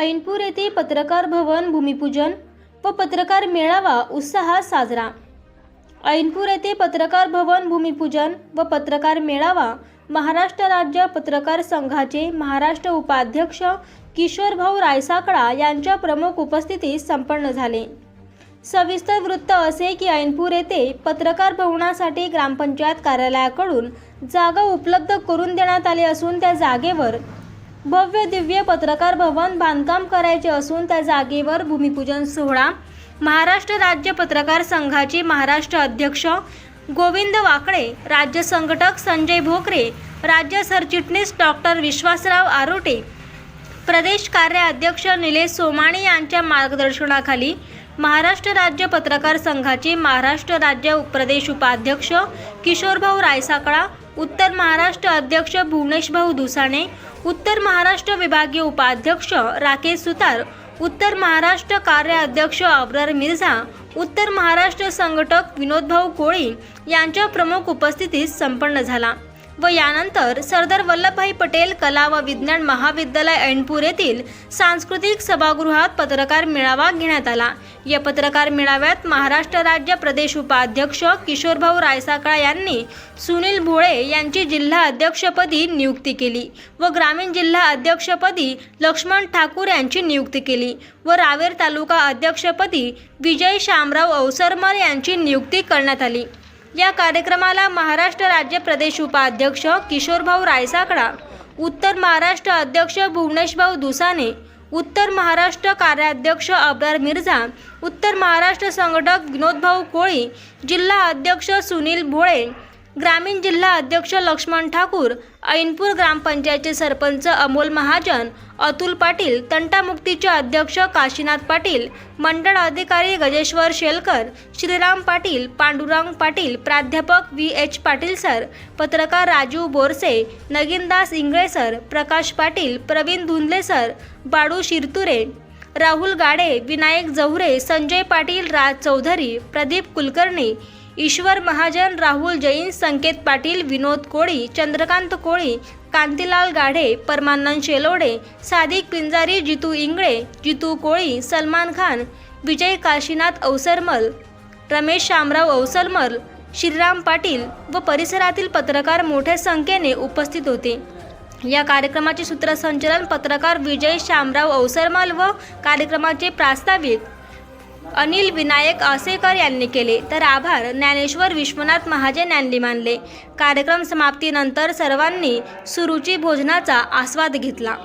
ऐनपूर येथे पत्रकार भवन भूमिपूजन व पत्रकार मेळावा उत्साहात साजरा. ऐनपूर येथे पत्रकार भवन भूमिपूजन व पत्रकार मेळावा महाराष्ट्र राज्य पत्रकार संघाचे महाराष्ट्र उपाध्यक्ष किशोरभाऊ रायसाकडा यांच्या प्रमुख उपस्थितीत संपन्न झाले. सविस्तर वृत्त असे की ऐनपूर येथे पत्रकार भवनासाठी ग्रामपंचायत कार्यालयाकडून जागा उपलब्ध करून देण्यात आली असून त्या जागेवर भव्य दिव्य पत्रकार भवन बांधकाम करायचे असून त्या जागेवर भूमिपूजन सोहळा महाराष्ट्र राज्य पत्रकार संघाचे महाराष्ट्र अध्यक्ष गोविंद वाकडे राज्य संघटक संजय भोकरे राज्य सरचिटणीस डॉक्टर विश्वासराव आरोटे प्रदेश कार्याध्यक्ष निलेश सोमाणी यांच्या मार्गदर्शनाखाली महाराष्ट्र राज्य पत्रकार संघाचे महाराष्ट्र राज्य प्रदेश उपाध्यक्ष किशोरभाऊ रायसाकळा उत्तर महाराष्ट्र अध्यक्ष भुवनेशभाऊ दुसाणे उत्तर महाराष्ट्र विभागीय उपाध्यक्ष राकेश सुतार उत्तर महाराष्ट्र कार्याध्यक्ष अब्रार मिर्झा उत्तर महाराष्ट्र संघटक विनोदभाऊ कोळी यांच्या प्रमुख उपस्थितीत संपन्न झाला. व यानंतर सरदार वल्लभभाई पटेल कला व विज्ञान महाविद्यालय ऐनपूर येथील सांस्कृतिक सभागृहात पत्रकार मेळावा घेण्यात आला. या पत्रकार मेळाव्यात महाराष्ट्र राज्य प्रदेश उपाध्यक्ष किशोरभाऊ रायसाकळा यांनी सुनील भोळे यांची जिल्हा अध्यक्षपदी नियुक्ती केली व ग्रामीण जिल्हा अध्यक्षपदी लक्ष्मण ठाकूर यांची नियुक्ती केली व रावेर तालुका अध्यक्षपदी विजय शामराव अवसरमल यांची नियुक्ती करण्यात आली. या कार्यक्रमाला महाराष्ट्र राज्य प्रदेश उपाध्यक्ष किशोरभाऊ रायसाकडा उत्तर महाराष्ट्र अध्यक्ष भुवनेशभाऊ दुसाने उत्तर महाराष्ट्र कार्याध्यक्ष अब्रार मिर्झा उत्तर महाराष्ट्र संघटक विनोदभाऊ कोळी जिल्हा अध्यक्ष सुनील भोळे ग्रामीण जिल्हा अध्यक्ष लक्ष्मण ठाकूर ऐनपूर ग्रामपंचायतचे सरपंच अमोल महाजन अतुल पाटील तंटामुक्तीचे अध्यक्ष काशीनाथ पाटील मंडळ अधिकारी गजेश्वर शेलकर श्रीराम पाटील पांडुरंग पाटील प्राध्यापक व्ही एच पाटील सर पत्रकार राजू बोरसे नगीनदास इंगळे सर प्रकाश पाटील प्रवीण धुंदले सर बाडू शिरतुरे राहुल गाडे विनायक जवरे संजय पाटील राज चौधरी प्रदीप कुलकर्णी ईश्वर महाजन राहुल जैन संकेत पाटील विनोद कोळी चंद्रकांत कोळी कांतीलाल गाढे परमानंद शेलोडे सादिक पिंजारी जितू इंगळे जितू कोळी सलमान खान विजय काशीनाथ अवसरमल रमेश शामराव अवसरमल श्रीराम पाटील व परिसरातील पत्रकार मोठ्या संख्येने उपस्थित होते. या कार्यक्रमाचे सूत्रसंचलन पत्रकार विजय शामराव अवसरमल व कार्यक्रमाचे प्रास्ताविक अनिल विनायक आसेकर यांनी केले. तर आभार. ज्ञानेश्वर विश्वनाथ महाजन यांनी मानले. कार्यक्रम समाप्तीनंतर सर्वांनी सुरुची भोजनाचा आस्वाद घेतला.